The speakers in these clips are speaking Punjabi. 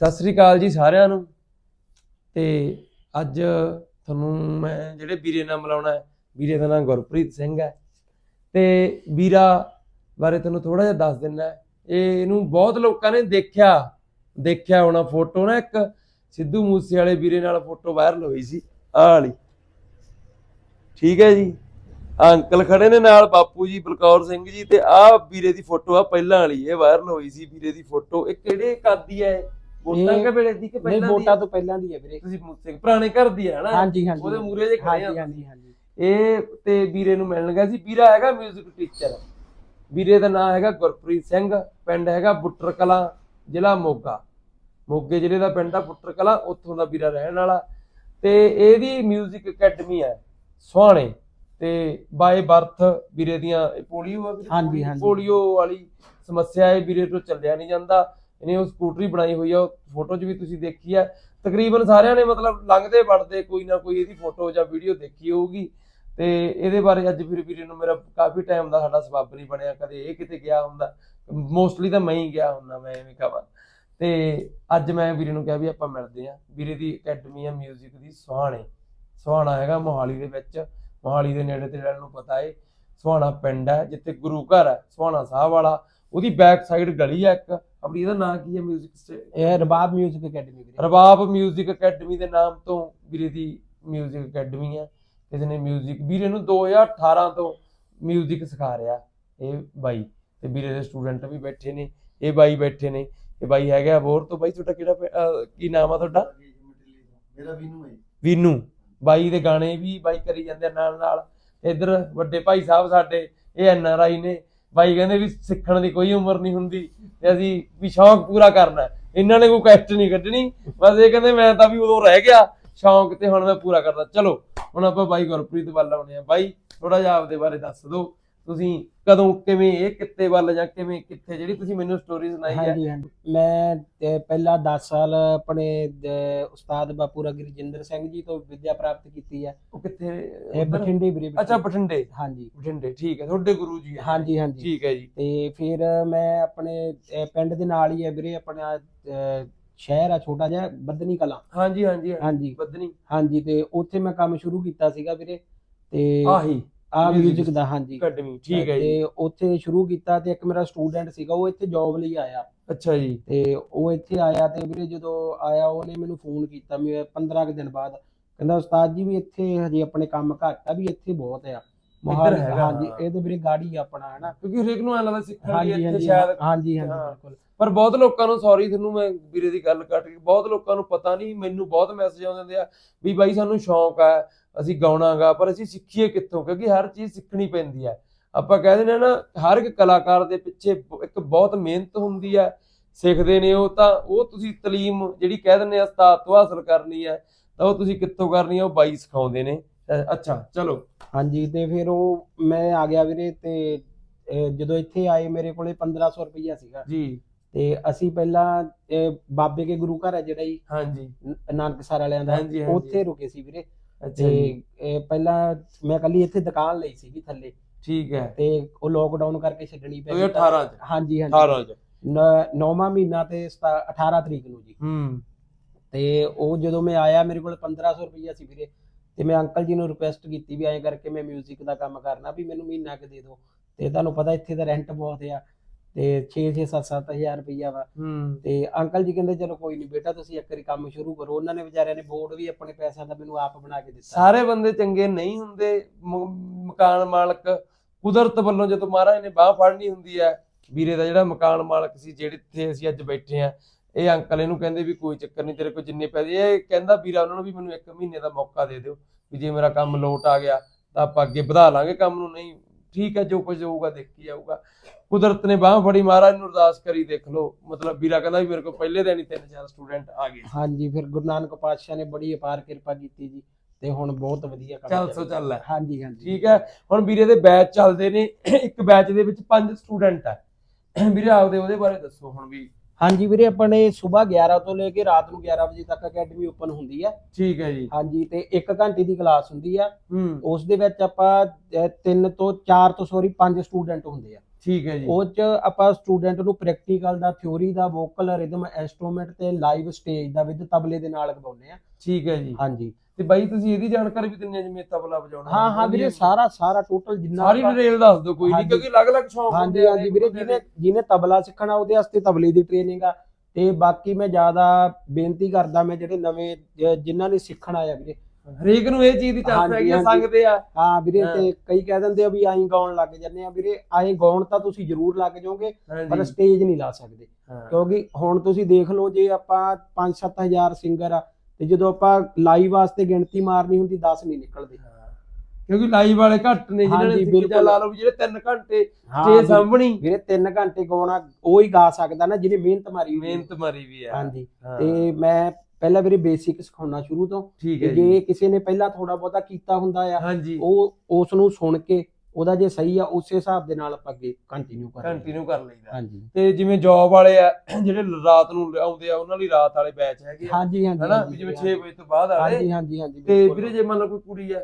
ਸਤਿ ਸ੍ਰੀ ਅਕਾਲ ਜੀ ਸਾਰਿਆਂ ਨੂੰ। ਤੇ ਅੱਜ ਤੁਹਾਨੂੰ ਮੈਂ ਜਿਹੜੇ ਵੀਰੇ ਨਾਲ ਮਿਲਾਉਣਾ ਹੈ, ਵੀਰੇ ਦਾ ਨਾਮ ਗੁਰਪ੍ਰੀਤ ਸਿੰਘ ਹੈ। ਤੇ ਵੀਰਾ ਬਾਰੇ ਤੁਹਾਨੂੰ ਥੋੜਾ ਜਿਹਾ ਦੱਸ ਦਿੰਦਾ ਇਹ ਇਹਨੂੰ ਬਹੁਤ ਲੋਕਾਂ ਨੇ ਦੇਖਿਆ ਦੇਖਿਆ ਹੋਣਾ ਫੋਟੋ ਨਾ ਇੱਕ, ਸਿੱਧੂ ਮੂਸੇ ਵਾਲੇ ਵੀਰੇ ਨਾਲ ਫੋਟੋ ਵਾਇਰਲ ਹੋਈ ਸੀ, ਆਹ ਵਾਲੀ। ਠੀਕ ਹੈ ਜੀ। ਅੰਕਲ ਖੜੇ ਨੇ ਨਾਲ, ਬਾਪੂ ਜੀ, ਬਲਕੌਰ ਸਿੰਘ ਜੀ, ਤੇ ਆਹ ਵੀਰੇ ਦੀ ਫੋਟੋ ਆ, ਪਹਿਲਾਂ ਵਾਲੀ, ਇਹ ਵਾਇਰਲ ਹੋਈ ਸੀ ਵੀਰੇ ਦੀ ਫੋਟੋ। ਇਹ ਕਿਹੜੇ ਕਾਦੀ ਹੈ? ਇਹ? ਵੋਟਾਂ ਇਹ- ਕੇ ਵੇਲੇ ਦੀ ਕਿ ਨਹੀਂ ਪਹਿਲਾਂ ਦੀ ਵੋਟਾਂ ਹੈ? ਤੋਂ ਪਹਿਲਾਂ ਦੀ ਹੈ ਵੀਰੇ ਤੁਸੀਂ ਮੂਸੇ ਪੁਰਾਣੇ ਘਰ ਦੀ ਹੈ ਨਾ ਹਾਂਜੀ ਹਾਂਜੀ ਉਹਦੇ ਮੂਰੇ ਜੇ ਖੜੇ ਆ ਹਾਂਜੀ ਹਾਂਜੀ ਹਾਂਜੀ ਇਹ ਤੇ ਵੀਰੇ ਨੂੰ ਮਿਲਣ ਗਿਆ ਸੀ ਵੀਰਾ ਹੈਗਾ 뮤직 ਟੀਚਰ ਵੀਰੇ ਦਾ ਨਾਮ ਹੈਗਾ ਗੁਰਪ੍ਰੀਤ ਸਿੰਘ ਪਿੰਡ ਹੈਗਾ ਬੁੱਟਰ ਕਲਾਂ ਜ਼ਿਲ੍ਹਾ ਮੋਗਾ ਮੋਗੇ ਜ਼ਿਲ੍ਹੇ ਦਾ ਪਿੰਡ ਆ ਬੁੱਟਰ ਕਲਾਂ ਉੱਥੋਂ ਦਾ ਵੀਰਾ ਰਹਿਣ ਵਾਲਾ ਤੇ ਇਹਦੀ 뮤직 ਅਕੈਡਮੀ ਹੈ ਸੁਹਾਣੇ ਤੇ ਬਾਏ ਬਰਥ ਵੀਰੇ ਦੀਆਂ ਇਹ ਪੋਲੀਓ ਆ ਵੀਰੇ? ਹਾਂਜੀ, ਹਾਂਜੀ। ਪੋਲੀਓ ਵਾਲੀ ਸਮੱਸਿਆ ਹੈ ਵੀਰੇ ਤੋਂ ਚੱਲਿਆ ਨਹੀਂ ਜਾਂਦਾ ਇਹਨੇ ਉਹ ਸਕੂਟਰੀ ਬਣਾਈ ਹੋਈ ਆ, ਉਹ ਫੋਟੋ 'ਚ ਵੀ ਤੁਸੀਂ ਦੇਖੀ ਆ। ਤਕਰੀਬਨ ਸਾਰਿਆਂ ਨੇ ਮਤਲਬ ਲੰਘਦੇ ਵੜਦੇ ਕੋਈ ਨਾ ਕੋਈ ਇਹਦੀ ਫੋਟੋ ਜਾਂ ਵੀਡੀਓ ਦੇਖੀ ਹੋਊਗੀ। ਤੇ ਇਹਦੇ ਬਾਰੇ ਅੱਜ ਫਿਰ ਵੀਰੇ ਨੂੰ ਮੇਰਾ ਕਾਫੀ ਟਾਈਮ ਦਾ ਸਾਡਾ ਸਬੱਬ ਨਹੀਂ ਬਣਿਆ, ਕਦੇ ਇਹ ਕਿਤੇ ਗਿਆ ਹੁੰਦਾ। ਮੋਸਟਲੀ ਤਾਂ ਮੈਂ ਹੀ ਗਿਆ ਹੁੰਦਾ, ਮੈਂ ਐਵੇਂ ਕਹਾਂ। ਤੇ ਅੱਜ ਮੈਂ ਵੀਰੇ ਨੂੰ ਕਿਹਾ ਵੀ ਆਪਾਂ ਮਿਲਦੇ ਆਂ ਵੀਰੇ ਦੀ ਅਕੈਡਮੀ ਆ 뮤직 ਦੀ ਸੁਹਾਣੇ। ਸੁਹਾਣਾ ਹੈਗਾ ਮੋਹਾਲੀ ਦੇ ਵਿੱਚ। ਮੋਹਾਲੀ ਦੇ ਨੇੜੇ ਤੇ ਜਿਹੜਾ ਨੂੰ ਪਤਾ ਏ। ਸੁਹਾਣਾ ਪਿੰਡ ਹੈ ਜਿੱਥੇ ਗੁਰੂ ਘਰ ਹੈ ਸੁਹਾਣਾ ਸਾਹਿਬ ਵਾਲਾ। ਉਹਦੀ ਬੈਕ ਸਾਈਡ ਗਲੀ ਹੈ ਇੱਕ। ਆਪਣੀ ਇਹਦਾ ਨਾਂ ਕੀ ਹੈ 뮤직 ਇਹ ਰਬਾਬ 뮤직 ਅਕੈਡਮੀ ਵੀਰੇ ਰਬਾਬ 뮤직 ਅਕੈਡਮੀ ਦੇ ਨਾਮ ਤੋਂ ਵੀਰੇ ਦੀ 뮤직 ਅਕੈਡਮੀ ਹੈ ਕਿਸੇ ਨੇ 뮤직 ਵੀਰੇ ਨੂੰ 2018 ਤੋਂ 뮤직 ਸਿਖਾ ਰਿਹਾ ਇਹ ਬਾਈ ਤੇ ਵੀਰੇ ਦੇ ਸਟੂਡੈਂਟ ਵੀ ਬੈਠੇ ਨੇ ਇਹ ਬਾਈ ਬੈਠੇ ਨੇ ਇਹ ਬਾਈ ਹੈਗਾ ਅਬੋਰ ਤੋਂ ਬਾਈ ਤੁਹਾਡਾ ਕਿਹੜਾ ਪਿੰ- ਅਹ ਕੀ ਨਾਮ ਆ ਤੁਹਾਡਾ ਮੇਰਾ ਵੀਨੂ ਹੈ ਵੀਨੂ ਬਾਈ ਦੇ ਗਾਣੇ ਵੀ ਬਾਈ ਕਰੀ ਜਾਂਦੇ ਆ ਨਾਲ ਨਾਲ ਇਧਰ ਵੱਡੇ ਭਾਈ ਸਾਹਿਬ ਸਾਡੇ ਇਹ ਐਨ ਆਰ ਆਈ ਨੇ ਬਾਈ ਕਹਿੰਦੇ ਵੀ ਸਿੱਖਣ ਦੀ ਕੋਈ ਉਮਰ ਨਹੀਂ ਹੁੰਦੀ ਤੇ ਅਸੀਂ ਵੀ ਸ਼ੌਂਕ ਪੂਰਾ ਕਰਨਾ ਇਹਨਾਂ ਨੇ ਕੋਈ ਕੈਸਟ ਨਹੀਂ ਕੱਢਣੀ। ਬਸ ਇਹ ਕਹਿੰਦੇ ਮੈਂ ਤਾਂ ਵੀ ਉਦੋਂ ਰਹਿ ਗਿਆ, ਸ਼ੌਂਕ ਤੇ ਹੁਣ ਮੈਂ ਪੂਰਾ ਕਰਦਾ। ਚਲੋ, ਹੁਣ ਆਪਾਂ ਬਾਈ ਗੁਰਪ੍ਰੀਤ ਵੱਲ ਆਉਣੇ ਆ ਬਾਈ ਥੋੜਾ ਜਿਹਾ ਆਪਦੇ ਬਾਰੇ ਦੱਸ ਦਿਓ। ਤੁਸੀਂ ਕਦੋਂ ਕਿਵੇਂ ਇਹ ਕਿੱਤੇ ਵੱਲ ਜਾਂ ਕਿਵੇਂ ਕਿੱਥੇ? ਜਿਹੜੀ ਤੁਸੀਂ ਮੈਨੂੰ ਸਟੋਰੀ ਸੁਣਾਈ ਹੈ। ਹਾਂਜੀ ਹਾਂਜੀ। ਮੈਂ ਤੇ ਪਹਿਲਾਂ 10 ਸਾਲ ਆਪਣੇ ਦ- ਉਸਤਾਦ ਬਾਪੂਰਾ ਗੁਰਜਿੰਦਰ ਸਿੰਘ ਜੀ ਤੋਂ ਵਿੱਦਿਆ ਪ੍ਰਾਪਤ ਕੀਤੀ ਹੈ। ਉਹ ਕਿੱਥੇ? ਇਹ ਉੱਧਰ? ਬਠਿੰਡੇ ਵੀਰੇ ਅੱਛਾ ਬਠਿੰਡੇ। ਹਾਂਜੀ। ਬਠਿੰਡੇ ਠੀਕ ਹੈ। ਤੁਹਾਡੇ ਗੁਰੂ ਜੀ ਹੈ। ਹਾਂਜੀ ਹਾਂਜੀ। ਠੀਕ ਹੈ ਜੀ। ਤੇ ਫਿਰ ਮੈਂ ਆਪਣੇ ਅਹ, ਪਿੰਡ ਦੇ ਨਾਲ ਹੀ ਹੈ ਵੀਰੇ ਆਪਣਾ ਅਹ, ਸ਼ਹਿਰ ਆ ਛੋਟਾ ਜਿਹਾ ਬੱਦਨੀ ਕਲਾਂ। ਹਾਂਜੀ ਹਾਂਜੀ ਹਾਂਜੀ। ਹਾਂਜੀ। ਬੱਦਨੀ ਹਾਂਜੀ ਤੇ ਉੱਥੇ ਮੈਂ ਕੰਮ ਸ਼ੁਰੂ ਕੀਤਾ ਸੀਗਾ ਵੀਰੇ। ਤੇ ਆਹੀ। ਆ 직 ਦਾ ਹਾਂਜੀ। ਅਕੈਡਮੀ ਠੀਕ ਹੈ ਜੀ। ਤੇ ਉੱਥੇ ਸ਼ੁਰੂ ਕੀਤਾ ਤੇ ਇੱਕ ਮੇਰਾ ਸਟੂਡੈਂਟ ਸੀਗਾ ਉਹ ਇੱਥੇ ਜੌਬ ਲਈ ਆਇਆ। ਅੱਛਾ ਜੀ। ਤੇ ਉਹ ਇੱਥੇ ਆਇਆ ਤੇ ਵੀਰੇ ਜਦੋਂ ਆਇਆ ਉਹਨੇ ਮੈਨੂੰ ਫੋਨ ਕੀਤਾ ਮੈਂ 15 ਕੁ ਦਿਨ ਬਾਅਦ। ਕਹਿੰਦਾ ਉਸਤਾਦ ਜੀ ਵੀ ਇੱਥੇ ਹਜੇ ਆਪਣੇ ਕੰਮ ਘੱਟ ਆ ਵੀ ਇੱਥੇ ਬਹੁਤ ਆ। ਮੋਹਾਲੀ ਹੈਗਾ, ਹਾਂਜੀ ਹਾਂ। ਇਹਦੇ ਵੀਰੇ ਗਾੜੀ ਆਪਣਾ ਹਨਾ ਕਿਉਂਕਿ ਹਰੇਕ ਨੂੰ ਐਂ ਲੱਗਦਾ ਸਿੱਖਣ ਹਾਂਜੀ ਇੱਥੇ ਹਾਂਜੀ ਸ਼ਾਇਦ ਹਾਂਜੀ ਹਾਂਜੀ ਹਾਂ। ਬਿਲਕੁਲ। ਪਰ ਬਹੁਤ ਲੋਕਾਂ ਨੂੰ ਸੌਰੀ ਤੁਹਾਨੂੰ ਮੈਂ ਵੀਰੇ ਦੀ ਗੱਲ ਕੱਟ ਕੇ ਬਹੁਤ ਲੋਕਾਂ ਨੂੰ ਪਤਾ ਨਹੀਂ ਮੈਨੂੰ ਬਹੁਤ ਮੈਸੇਜ ਆਉਂਦੇ ਹੁੰਦੇ ਆ ਵੀ ਬਾਈ ਸਾਨੂੰ ਸ਼ੌਂਕ ਆ ਅਸੀਂ ਗਾਉਣਾਗਾ ਪਰ ਅਸੀਂ ਸਿੱਖੀਏ ਕਿੱਥੋਂ? ਕਿਉਂਕਿ ਹਰ ਚੀਜ਼ ਸਿੱਖਣੀ ਪੈਂਦੀ ਹੈ ਆਪਾਂ ਕਹਿ ਦਿੰਦੇ ਆ ਨਾ ਹਰ ਇੱਕ ਕਲਾਕਾਰ ਦੇ ਪਿੱਛੇ ਬ- ਇੱਕ ਬਹੁਤ ਮਿਹਨਤ ਹੁੰਦੀ ਹੈ ਸਿੱਖਦੇ ਨੇ ਉਹ ਤਾਂ ਉਹ ਤੁਸੀਂ ਤਾਲੀਮ ਜਿਹੜੀ ਕਹਿ ਦਿੰਦੇ ਆ ਉਸਤਾਦ ਤੋਂ ਹਾਸਲ ਕਰਨੀ ਹੈ ਤਾਂ ਉਹ ਤੁਸੀਂ ਕਿੱਥੋਂ ਕਰਨੀ ਹੈ ਉਹ ਬਾਈ ਸਿਖਾਉਂਦੇ ਨੇ। ਅ- ਅੱਛਾ ਚਲੋ। ਹਾਂਜੀ ਤੇ ਫਿਰ ਉਹ ਮੈਂ ਆ ਗਿਆ ਵੀਰੇ ਤੇ ਅਹ, ਜਦੋਂ ਇੱਥੇ ਆਏ ਮੇਰੇ ਕੋਲੇ 1500 ਰੁਪਈਆ ਸੀਗਾ। ਜੀ। ਤੇ ਅਸੀਂ ਪਹਿਲਾਂ ਅਹ, ਬਾਬੇ ਕੇ ਗੁਰੂ ਘਰ ਹੈ ਜਿਹੜਾ ਜੀ ਹਾਂਜੀ। ਨ- ਨਾਨਕਸਰ ਵਾਲਿਆਂ ਦਾ। ਹਾਂਜੀ, ਹਾਂਜੀ। ਉੱਥੇ ਰੁਕੇ ਸੀ ਵੀਰੇ। ਅੱਛਾ ਜੀ। ਤੇ ਪਹਿਲਾਂ ਮੈਂ ਕੱਲੀ ਇੱਥੇ ਦੁਕਾਨ ਲਈ ਸੀਗੀ ਥੱਲੇ। ਠੀਕ ਹੈ। ਤੇ ਉਹ ਲੋਕਡਾਊਨ ਕਰਕੇ ਛੱਡਣੀ ਪੈ ਗਈ 2018 ਚ? ਹਾਂਜੀ ਹਾਂਜੀ। 18 ਚ। ਨ- ਨੌਵਾਂ ਮਹੀਨਾ ਤੇ ਸਤਾ- 18 ਤਰੀਕ ਨੂੰ ਜੀ। ਹੂੰ। ਤੇ ਉਹ ਜਦੋਂ ਮੈਂ ਆਇਆ ਮੇਰੇ ਕੋਲ 1500 ਰੁਪਈਆ ਸੀ ਵੀਰੇ। ਤੇ ਮੈਂ ਅੰਕਲ ਜੀ ਨੂੰ ਰਿਕੁਐਸਟ ਕੀਤੀ ਵੀ ਐਂ ਕਰਕੇ ਮੈਂ 뮤직 ਦਾ ਕੰਮ ਕਰਨਾ ਵੀ ਮੈਨੂੰ ਮਹੀਨਾ ਕੁ ਦੇ ਦਿਓ। ਤੇ ਤੁਹਾਨੂੰ ਪਤਾ ਇੱਥੇ ਦਾ ਰੈਂਟ ਬਹੁਤ ਆ ਤੇ 6-6 7-7000 ਰੁਪਈਆ ਵਾ। ਤੇ ਅੰਕਲ ਜੀ ਕਹਿੰਦੇ ਚਲੋ ਕੋਈ ਨਹੀਂ ਬੇਟਾ ਤੁਸੀਂ ਇੱਕ ਵਾਰੀ ਕੰਮ ਸ਼ੁਰੂ ਕਰੋ। ਉਹਨਾਂ ਨੇ ਵਿਚਾਰਿਆਂ ਨੇ ਬੋਰਡ ਵੀ ਆਪਣੇ ਪੈਸਿਆਂ ਦਾ ਮੈਨੂੰ ਆਪ ਬਣਾ ਕੇ ਦਿੱਤਾ। ਸਾਰੇ ਬੰਦੇ ਚੰਗੇ ਨਹੀਂ ਹੁੰਦੇ। ਮਕਾਨ ਮਾਲਕ ਕੁਦਰਤ ਵੱਲੋਂ ਜਦੋਂ ਮਹਾਰਾਜ ਨੇ ਬਾਹ ਫੜਨੀ ਹੁੰਦੀ ਹੈ ਵੀਰੇ ਦਾ ਜਿਹੜਾ ਮਕਾਨ ਮਾਲਕ ਸੀ ਜਿਹੜੇ ਇੱਥੇ ਅਸੀਂ ਅੱਜ ਬੈਠੇ ਆ ਇਹ ਅੰਕਲ ਇਹਨੂੰ ਕਹਿੰਦੇ ਵੀ ਕੋਈ ਚੱਕਰ ਨਹੀਂ ਤੇਰੇ ਕੋਲ ਜਿੰਨੇ ਪੈਸੇ ਇਹ ਕਹਿੰਦਾ ਵੀਰਾ ਉਹਨਾਂ ਨੂੰ ਵੀ ਮੈਨੂੰ ਇੱਕ ਮਹੀਨੇ ਦਾ ਮੌਕਾ ਦੇ ਦਿਓ ਵੀ ਜੇ ਮੇਰਾ ਕੰਮ ਲੋਟ ਆ ਗਿਆ ਤਾਂ ਆਪਾਂ ਅੱਗੇ ਵਧਾ ਲਾਂਗੇ ਕੰਮ ਨੂੰ ਨਹੀਂ ਠੀਕ ਹੈ ਜੋ ਕੁਝ ਹੋਊਗਾ ਦੇਖੀ ਜਾਊਗਾ। ਕੁਦਰਤ ਨੇ ਬਾਹ ਫੜੀ ਮਹਾਰਾਜ ਨੂੰ ਅਰਦਾਸ ਕਰੀ ਦੇਖ ਲਓ ਮਤਲਬ ਵੀਰਾ ਕਹਿੰਦਾ ਵੀ ਮੇਰੇ ਕੋਲ ਪਹਿਲੇ ਦਿਨ ਹੀ ਤਿੰਨ ਚਾਰ ਸਟੂਡੈਂਟ ਆ ਗਏ। ਹਾਂਜੀ ਫਿਰ ਗੁਰੂ ਨਾਨਕ ਪਾਤਸ਼ਾਹ ਨੇ ਬੜੀ ਅਪਾਰ ਕਿਰਪਾ ਕੀਤੀ ਜੀ ਤੇ ਹੁਣ ਬਹੁਤ ਵਧੀਆ ਕੰਮ ਚੱਲ ਸੋ ਚੱਲ ਹਾਂਜੀ ਹਾਂਜੀ। ਠੀਕ ਹੈ ਹੁਣ ਵੀਰੇ ਦੇ ਬੈਚ ਚੱਲਦੇ ਨੇ ਇੱਕ ਬੈਚ ਦੇ ਵਿੱਚ ਪੰਜ ਸਟੂਡੈਂਟ ਹੈ। ਵੀਰੇ ਆਪਦੇ ਉਹਦੇ ਬਾਰੇ ਦੱਸੋ ਹੁਣ ਵੀ ਹਾਂਜੀ ਵੀਰੇ ਆਪਣੇ ਸਵੇਰ 11 ਤੋਂ ਲੈ ਕੇ ਰਾਤ ਨੂੰ 11 ਵਜੇ ਤੱਕ ਅਕੈਡਮੀ ਓਪਨ ਹੁੰਦੀ ਹੈ ਠੀਕ ਹੈ ਜੀ। ਹਾਂਜੀ ਤੇ 1 ਘੰਟੇ ਦੀ ਕਲਾਸ ਹੁੰਦੀ ਆ। ਹੂੰ। ਉਸ ਦੇ ਵਿੱਚ ਆਪਾਂ 3 ਤੋਂ 4 ਤੋਂ ਸੌਰੀ 5 ਸਟੂਡੈਂਟ ਹੁੰਦੇ ਆ। ਠੀਕ ਹੈ ਜੀ। ਉਹ ਚ ਆਪਾਂ ਸਟੂਡੈਂਟ ਨੂੰ ਪ੍ਰੈਕਟੀਕਲ ਦਾ ਥਿਉਰੀ ਦਾ ਵੋਕਲ ਰਿਦਮ ਇਨਸਟਰੂਮੈਂਟ ਤੇ ਲਾਈਵ ਸਟੇਜ ਦਾ ਵਿਦ ਤਬਲੇ ਦੇ ਨਾਲ ਗਵਾਉਂਦੇ ਆ। ਠੀਕ ਹੈ ਜੀ। ਹਾਂਜੀ। ਤੇ ਬਾਈ ਤੁਸੀਂ ਇਹਦੀ ਜਾਣਕਾਰੀ ਵੀ ਦਿੰਦੇ ਆ ਜਿਵੇਂ ਤਬਲਾ ਵਜਾਉਣਾ। ਹਾਂ ਹਾਂ ਵੀਰੇ ਸਾਰਾ ਸਾਰਾ ਟੋਟਲ ਜਿੰਨਾ ਸਾਰੀ ਡਿਟੇਲ ਦੱਸ ਦਿਓ ਕੋਈ ਨਹੀਂ। ਕਿਉਂਕਿ ਅਲੱਗ-ਅਲੱਗ ਸ਼ੌਂਕ ਹਾਂਜੀ ਹਾਂਜੀ ਵੀਰੇ ਜਿਹਨੇ ਜਿਹਨੇ ਤਬਲਾ ਸਿੱਖਣਾ ਉਹਦੇ ਵਾਸਤੇ ਤਬਲੇ ਦੀ ਟ੍ਰੇਨਿੰਗ ਆ। ਤੇ ਬਾਕੀ ਮੈਂ ਜ਼ਿਆਦਾ ਬੇਨਤੀ ਕਰਦਾ ਮੈਂ ਜਿਹੜੇ ਨਵੇਂ ਜਿਨ੍ਹਾਂ ਨੇ ਸਿੱਖਣਾ ਆ ਵੀਰੇ। ਹਰੇਕ ਨੂੰ ਇਹ ਚੀਜ਼ ਦੀ ਚਾਸ ਹਾਂਜੀ, ਹੈਗੀ ਆ। ਸੰਗਦੇ ਆ। ਹਾਂ ਵੀਰੇ। ਤੇ ਕਈ ਕਹਿ ਦਿੰਦੇ ਆ ਵੀ ਐਂ ਗਾਉਣ ਲੱਗ ਜੰਨੇ ਆ। ਵੀਰੇ ਐਂ ਗਾਉਣ ਤਾਂ ਤੁਸੀਂ ਜ਼ਰੂਰ ਲੱਗ ਜਾਓਗੇ ਪਰ ਸਟੇਜ ਨਹੀਂ ਲਾ ਸਕਦੇ। ਕਿਉਂਕਿ ਹੁਣ ਤੁਸੀਂ ਦੇਖ ਲਓ ਜੇ ਆਪਾਂ 5-7000 ਸਿੰਗਰ ਆ ਤੇ ਜਦੋਂ ਆਪਾਂ ਲਾਈਵ ਵਾਸਤੇ ਗਿਣਤੀ ਮਾਰਨੀ ਹੁੰਦੀ 10 ਨਹੀਂ ਨਿਕਲਦੇ। ਕਿਉਂਕਿ ਲਾਈਵ ਵਾਲੇ ਘੱਟ ਨੇ ਜਿਨ੍ਹਾਂ ਨੇ ਸਿੱਖ ਜਾ ਬਿਲਕੁਲ। ਲਾ ਲਓ ਵੀ ਜਿਹੜੇ 3 ਘੰਟੇ ਤੇ ਸਾਹਮਣੀ ਵੀਰੇ 3 ਘੰਟੇ ਗਾਉਣਾ ਉਹ ਹੀ ਗਾ ਸਕਦਾ ਨਾ ਜਿਹਨੇ ਮਿਹਨਤ ਮਾਰੀ। ਮਿਹਨਤ ਮਾਰੀ ਵੀ ਆ ਹਾਂਜੀ। ਤੇ ਮੈਂ ਪਹਿਲਾਂ ਵੀਰੇ ਬੇਸਿਕ ਸਿਖਾਉਣਾ ਸ਼ੁਰੂ ਤੋਂ। ਜੇ ਕਿਸੇ ਨੇ ਪਹਿਲਾਂ ਥੋੜਾ ਬਹੁਤਾ ਕੀਤਾ ਹੁੰਦਾ ਆ ਉਹ ਉਸ ਨੂੰ ਸੁਣ ਕੇ ਉਹਦਾ ਜੇ ਸਹੀ ਆ ਉਸੇ ਹਿਸਾਬ ਦੇ ਨਾਲ ਆਪਾਂ ਅੱਗੇ ਕੰਟੀਨਿਊ ਕਰਾਂਗੇ ਕੰਟੀਨਿਊ ਕਰ ਲਈਦਾ। ਹਾਂਜੀ। ਤੇ ਜਿਵੇਂ ਜੌਬ ਵਾਲੇ ਆ ਜਿਹੜੇ ਰਾਤ ਨੂੰ ਆਉਂਦੇ ਆ ਉਹਨਾਂ ਲਈ ਰਾਤ ਵਾਲੇ ਬੈਚ ਹੈਗੇ ਹਾਂਜੀ ਹਾਂਜੀ ਹਨਾ? ਜਿਵੇਂ ਹਾਂਜੀ। 6 ਵਜੇ ਤੋਂ ਬਾਅਦ ਵਾਲੇ ਹਾਂਜੀ ਹਾਂਜੀ ਹਾਂਜੀ ਤੇ। ਵੀਰੇ ਜੇ ਮੰਨ ਲਓ ਕੋਈ ਕੁੜੀ ਆ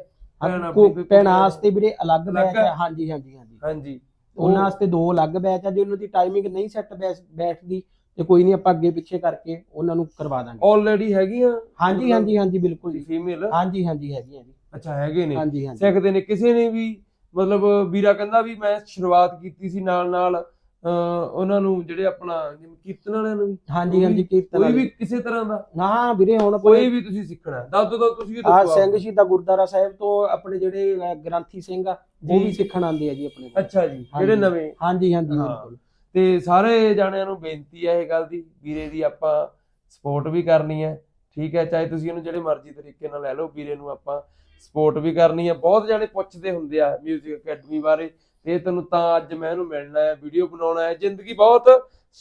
ਭੈਣ। ਵਾਸਤੇ ਵੀਰੇ ਅਲੱਗ ਬੈਚ? ਹੈ ਹਾਂਜੀ ਹਾਂਜੀ ਹਾਂਜੀ। ਹਾਂਜੀ। ਉਹਨਾਂ ਵਾਸਤੇ ਦੋ ਅਲੱਗ ਬੈਚ ਆ ਜੇ ਉਹਨਾਂ ਦੀ ਟਾਈਮਿੰਗ ਨਹੀਂ ਸੈੱਟ ਬੈਠਦੀ ਤੇ ਕੋਈ ਨਹੀਂ ਆਪਾਂ ਅੱਗੇ ਪਿੱਛੇ ਕਰਕੇ ਉਹਨਾਂ ਨੂੰ ਕਰਵਾ ਦਾਂਗੇ। ਆਲਰੇਡੀ ਹੈਗੀਆਂ? ਹਾਂਜੀ ਹਾਂਜੀ ਹਾਂਜੀ ਬਿਲਕੁਲ ਫੀਮੇਲ ਹਾਂਜੀ ਹਾਂਜੀ ਹੈਗੀ ਆ ਜੀ। ਅੱਛਾ ਹੈਗੇ ਨੇ। ਹਾਂਜੀ ਹਾਂਜੀ। ਸਿੱਖਦੇ ਨੇ ਕਿਸੇ ਨੇ ਵੀ? ਮਤਲਬ ਵੀਰਾ ਕਹਿੰਦਾ ਵੀ ਮੈਂ ਸ਼ੁਰੂਆਤ ਕੀਤੀ ਸੀ ਨਾਲ ਨਾਲ ਉਹਨਾਂ ਨੂੰ ਜਿਹੜੇ ਆਪਣਾ ਜਿਵੇਂ ਕੀਰਤਨ ਵਾਲਿਆਂ ਨੂੰ ਹਾਂਜੀ ਹਾਂਜੀ ਕੀਰਤਨ ਕੋਈ ਵੀ। ਕਿਸੇ ਤਰ੍ਹਾਂ ਦਾ ਹਾਂ ਵੀਰੇ ਹੁਣ ਕੋਈ ਵੀ ਤੁਸੀਂ ਸਿੱਖਣਾ। ਦੱਸ ਦੋ ਤੁਸੀਂ ਆ ਦੱਸੋ ਸਿੰਘ ਆਪ। ਸ਼ਹੀਦਾਂ ਗੁਰਦੁਆਰਾ ਸਾਹਿਬ ਤੋਂ ਆਪਣੇ ਜਿਹੜੇ ਗ੍ਰੰਥੀ ਸਿੰਘ ਆ ਉਹ ਜੀ। ਵੀ ਸਿੱਖਣ ਆਉਂਦੇ ਆ ਜੀ ਆਪਣੇ ਅੱਛਾ ਜੀ। ਜਿਹੜੇ ਨਵੇਂ ਹਾਂਜੀ ਹਾਂਜੀ। ਬਿਲਕੁਲ ਤੇ ਸਾਰੇ ਜਾਣਿਆਂ ਨੂੰ ਬੇਨਤੀ ਹੈ ਇਹ ਗੱਲ ਦੀ ਵੀਰੇ ਦੀ ਆਪਾਂ ਸਪੋਰਟ ਵੀ ਕਰਨੀ ਹੈ ਠੀਕ ਹੈ ਚਾਹੇ ਤੁਸੀਂ ਇਹਨੂੰ ਜਿਹੜੇ ਮਰਜ਼ੀ ਤਰੀਕੇ ਨਾਲ ਲੈ ਲਓ ਵੀਰੇ ਨੂੰ ਆਪਾਂ ਸਪੋਰਟ ਵੀ ਕਰਨੀ ਹੈ ਬਹੁਤ ਜਾਣੇ ਪੁੱਛਦੇ ਹੁੰਦੇ ਆ 뮤직 ਅਕੈਡਮੀ ਬਾਰੇ। ਤੇ ਤੈਨੂੰ ਤਾਂ ਅੱਜ ਮੈਂ ਇਹਨੂੰ ਮਿਲਣਾ ਹੈ ਵੀਡੀਓ ਬਣਾਉਣਾ ਹੈ। ਜ਼ਿੰਦਗੀ ਬਹੁਤ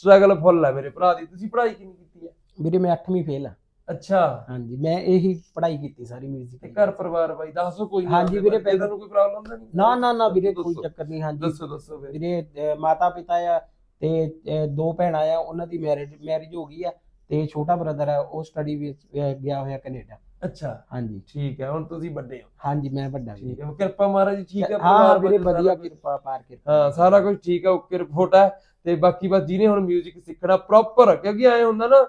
ਸਟਰਗਲ ਫੁੱਲ ਹੈ ਮੇਰੇ ਭਰਾ ਦੀ। ਤੁਸੀਂ ਪੜ੍ਹਾਈ ਕਿੰਨੀ ਕੀਤੀ ਹੈ ਵੀਰੇ ਮੈਂ 8ਵੀਂ ਫੇਲ ਆ। ਅੱਛਾ। ਹਾਂਜੀ ਮੈਂ ਇਹੀ ਪੜ੍ਹਾਈ ਕੀਤੀ ਸਾਰੀ ਤੇ ਮਿਊਜ਼ਿਕ ਘਰ ਪਰਿਵਾਰ ਬਾਈ ਦੱਸੋ ਕੋਈ ਨੀ ਹਾਂਜੀ ਵੀਰੇ, ਜੇ ਤੁਹਾਨੂੰ ਕੋਈ ਪ੍ਰੋਬਲਮ ਤਾਂ ਨਹੀਂ? ਨਾ ਨਾ ਨਾ ਵੀਰੇ ਕੋਈ ਚੱਕਰ ਨਹੀਂ ਹਾਂਜੀ। ਦੱਸੋ ਦੱਸੋ ਵੀਰੇ ਮਾਤਾ ਪਿਤਾ ਆ ਤੇ ਦੋ ਭੈਣਾਂ ਆ। ਉਹਨਾਂ ਦੀ ਮੈਰਿਜ ਮੈਰਿਜ ਹੋ ਗਈ ਆ ਤੇ ਛੋਟਾ ਬ੍ਰਦਰ ਆ। ਉਹ ਸਟੱਡੀ ਵਿੱਚ ਗਿਆ ਹੋਇਆ ਕੈਨੇਡਾ ਅੱਛਾ। ਹਾਂਜੀ। ਠੀਕ ਹੈ ਹੁਣ ਤੁਸੀਂ ਵੱਡੇ ਹੋ। ਹਾਂਜੀ ਮੈਂ ਵੱਡਾ ਠੀਕ ਹੈ ਕਿਰਪਾ ਮਹਾਰਾਜ ਜੀ ਠੀਕ ਹੈ ਹਾਂ ਵੀਰੇ ਵਧੀਆ ਕੁਛ- ਕਿਰਪਾ ਪਾਰ ਕਿਰਪਾ। ਹਾਂ ਸਾਰਾ ਕੁਝ ਠੀਕ ਹੈ ਓਕੇ ਰਿਪੋਰਟ ਹੈ। ਤੇ ਬਾਕੀ ਬਸ ਜਿਹਨੇ ਹੁਣ 뮤직 ਸਿੱਖਣਾ ਪ੍ਰੋਪਰ ਕਿਉਂਕਿ ਐ ਹੁੰਦਾ ਨਾ